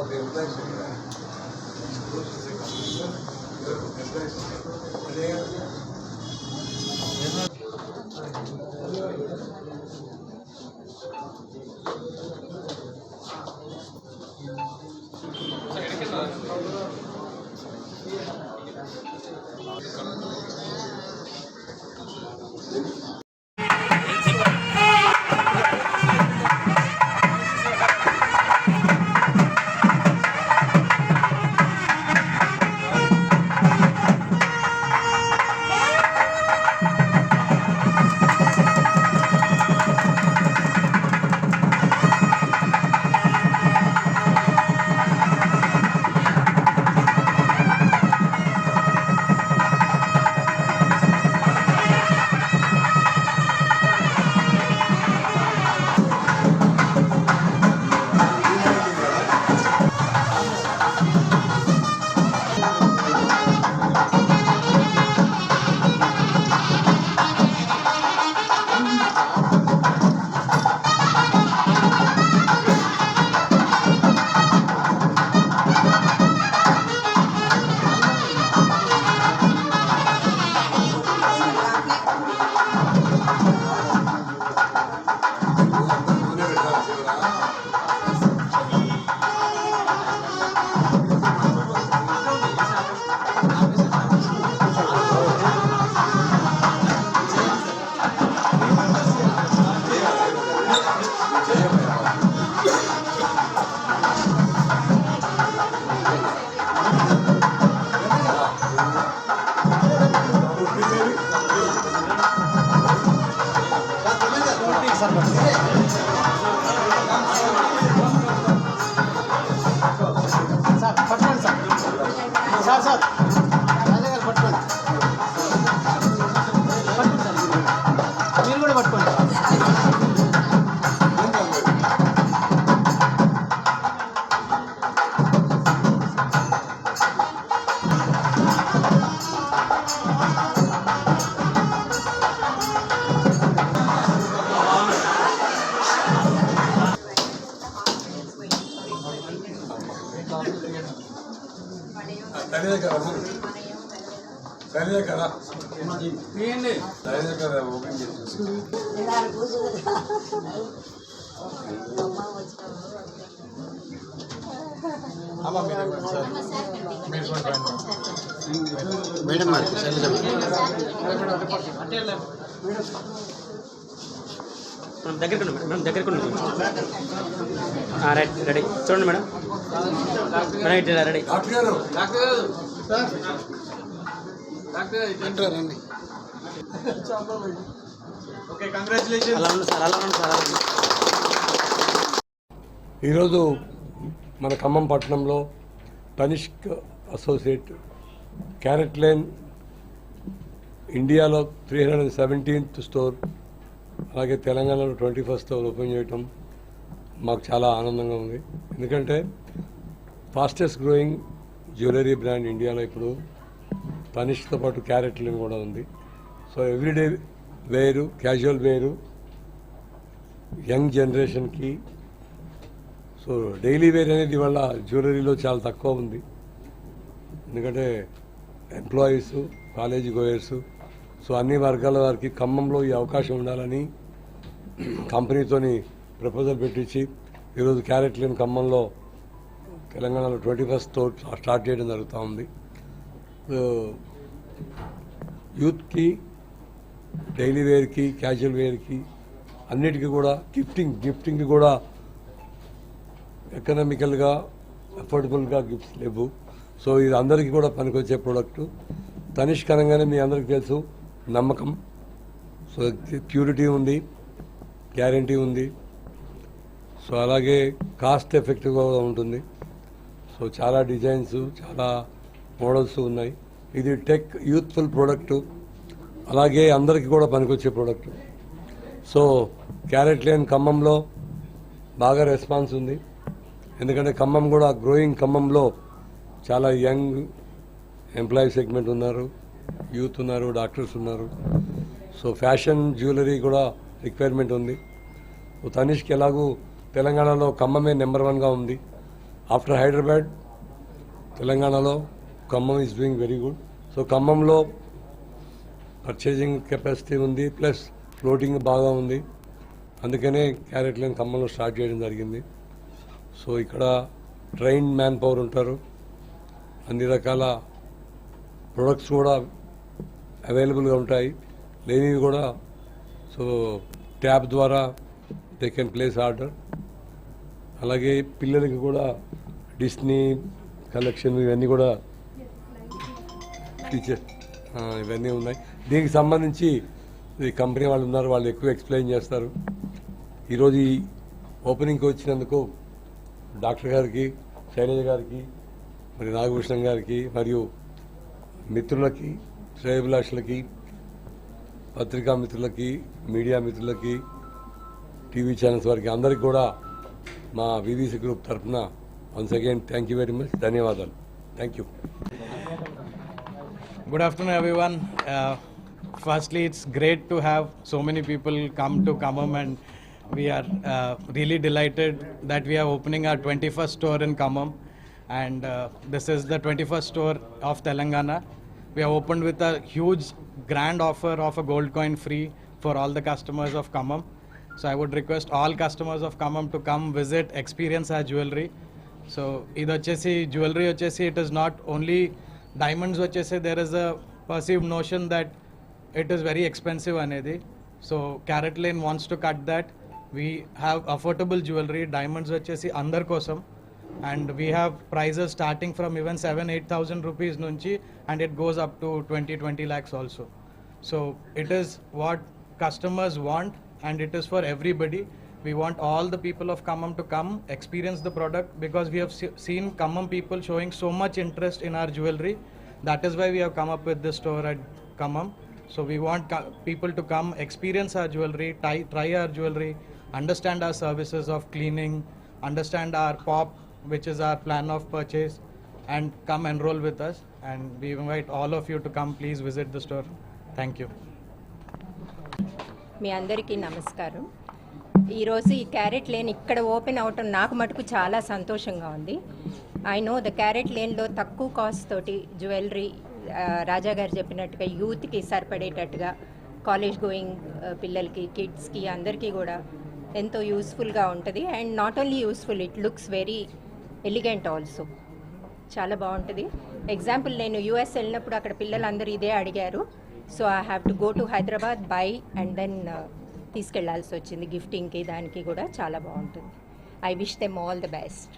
Ona benzer şeyler. Open చేసి madam మరి madam దగ్గరికి ఉండండి మేడం దగ్గరికి ఉండండి. Right ready. చూడండి madam. Madam ready. Doctor garu. రండి. అలా ఉండు సార్ అలా ఉండు సార్ అలా ఉండు ఈరోజు మన ఖమ్మం పట్టణంలో తనిష్క్ అసోసియేట్ క్యారెట్ లేన్ ఇండియాలో three hundred and seventeenth store అలాగే తెలంగాణలో ట్వంటీ ఫస్ట్ స్టోర్ ఓపెన్ చేయటం మాకు చాలా ఆనందంగా ఉంది. ఎందుకంటే ఫాస్టెస్ట్ గ్రోయింగ్ జ్యువెలరీ బ్రాండ్ ఇండియాలో ఇప్పుడు పనిష్తో పాటు క్యారెట్ కూడా ఉంది. సో ఎవ్రీడే వేరు క్యాజువల్ వేరు. యంగ్ జనరేషన్కి సో డైలీ వేర్ అనేది ఇవాళ జ్యువెలరీలో చాలా తక్కువ ఉంది. ఎందుకంటే ఎంప్లాయీస్ కాలేజీ గోయర్స్ సో అన్ని వర్గాల వారికి ఖమ్మంలో ఈ అవకాశం ఉండాలని కంపెనీతోని ప్రపోజల్ పెట్టించి ఈరోజు క్యారెట్ లేని ఖమ్మంలో తెలంగాణలో ట్వంటీ ఫస్ట్ స్టోర్ స్టార్ట్ చేయడం జరుగుతూ ఉంది. యూత్కి డైలీ వేర్కి క్యాజువల్ వేర్కి అన్నిటికీ కూడా గిఫ్టింగ్ గిఫ్టింగ్కి కూడా ఎకనామికల్గా అఫోర్డబుల్గా గిఫ్ట్స్ లేవు. సో ఇది అందరికీ కూడా పనికొచ్చే ప్రోడక్ట్ తనిష్క్ అనగానే మీ అందరికీ తెలుసు నమ్మకం. సో ప్యూరిటీ ఉంది గ్యారంటీ ఉంది. సో అలాగే కాస్ట్ ఎఫెక్టివ్గా ఉంటుంది. సో చాలా డిజైన్స్ చాలా మోడల్స్ ఉన్నాయి. ఇది టెక్ యూత్ఫుల్ ప్రోడక్ట్. అలాగే అందరికీ కూడా పనికొచ్చే ప్రోడక్ట్. సో క్యారెట్ లేన్ ఖమ్మంలో బాగా రెస్పాన్స్ ఉంది. ఎందుకంటే ఖమ్మం కూడా గ్రోయింగ్ ఖమ్మంలో చాలా యంగ్ ఎంప్లాయీ సెగ్మెంట్ ఉన్నారు. యూత్ ఉన్నారు డాక్టర్స్ ఉన్నారు. సో ఫ్యాషన్ జ్యువెలరీ కూడా రిక్వైర్మెంట్ ఉంది. తనిష్క్ తనిష్కి ఎలాగూ తెలంగాణలో ఖమ్మమే నెంబర్ వన్గా ఉంది. ఆఫ్టర్ హైదరాబాద్ తెలంగాణలో Khammam is doing very good so ఖమ్మంలో పర్చేజింగ్ కెపాసిటీ ఉంది ప్లస్ ఫ్లోటింగ్ బాగా ఉంది. అందుకనే క్యారెట్ లైన్ ఖమ్మంలో స్టార్ట్ చేయడం జరిగింది. సో ఇక్కడ ట్రైన్ మ్యాన్ పవర్ ఉంటారు. అన్ని రకాల ప్రొడక్ట్స్ కూడా అవైలబుల్గా ఉంటాయి. లేనివి కూడా సో ట్యాబ్ ద్వారా దే కెన్ ప్లేస్ ఆర్డర్ అలాగే పిల్లలకి కూడా డిస్నీ కలెక్షన్ ఇవన్నీ కూడా టీచర్. ఇవన్నీ ఉన్నాయి. దీనికి సంబంధించి ఈ కంపెనీ వాళ్ళు ఉన్నారు వాళ్ళు ఎక్కువ ఎక్స్ప్లెయిన్ చేస్తారు. ఈరోజు ఈ ఓపెనింగ్కి వచ్చినందుకు డాక్టర్ గారికి శైలజ గారికి మరి నాగభూషణం గారికి మరియు మిత్రులకి శ్రేయభిలాషులకి పత్రికా మిత్రులకి మీడియా మిత్రులకి టీవీ ఛానల్స్ వారికి అందరికి కూడా మా వివిసి గ్రూప్ తరఫున once again thank you very much ధన్యవాదాలు. Thank you Good afternoon, everyone. Uh, firstly, it's great to have so many people come to Kamam, and we are uh, really delighted that we are opening our 21st store in Kamam. And uh, this is the 21st store of Telangana. We have opened with a huge grand offer of a gold coin free for all the customers of Kamam. So I would request all customers of Kamam to come visit, experience our jewelry. So ఇది వచ్చేసి jewellery వచ్చేసి it is not only diamonds వచ్చేసి there is a perceive notion that it is very expensive అనేది so CaratLane wants to cut that we have affordable jewellery diamonds వచ్చేసి అందరి కోసం and we have prices starting from even seven eight thousand rupees నుంచి and it goes up to twenty twenty lakhs also So it is what customers want and it is for everybody. We want all the people of Kamam to come experience the product because we have se- seen Kamam people showing so much interest in our jewelry. That is why we have come up with this store at Kamam. So we want co- people to come experience our jewelry, try, try our jewelry, understand our services of cleaning, understand our POP, which is our plan of purchase, and come enroll with us. And we invite all of you to come. Please visit the store. Thank you. మీ అందరికీ నమస్కారం ఈరోజు ఈ CaratLane ఇక్కడ open అవటం నాకు మటుకు చాలా సంతోషంగా ఉంది. ఐ నో ద క్యారెట్ లేన్లో తక్కువ కాస్ట్ తోటి జ్యువెలరీ రాజా గారు చెప్పినట్టుగా యూత్కి సరిపడేటట్టుగా కాలేజ్ గోయింగ్ పిల్లలకి కిడ్స్కి అందరికీ కూడా ఎంతో యూస్ఫుల్గా ఉంటుంది. And not only useful it looks very elegant also. చాలా బాగుంటుంది. ఎగ్జాంపుల్ నేను యూఎస్ వెళ్ళినప్పుడు అక్కడ పిల్లలందరూ ఇదే అడిగారు. So I have to go to Hyderabad by and then తీసుకెళ్ళాల్సి వచ్చింది. గిఫ్టింగ్కి దానికి కూడా చాలా బాగుంటుంది. I wish them all the best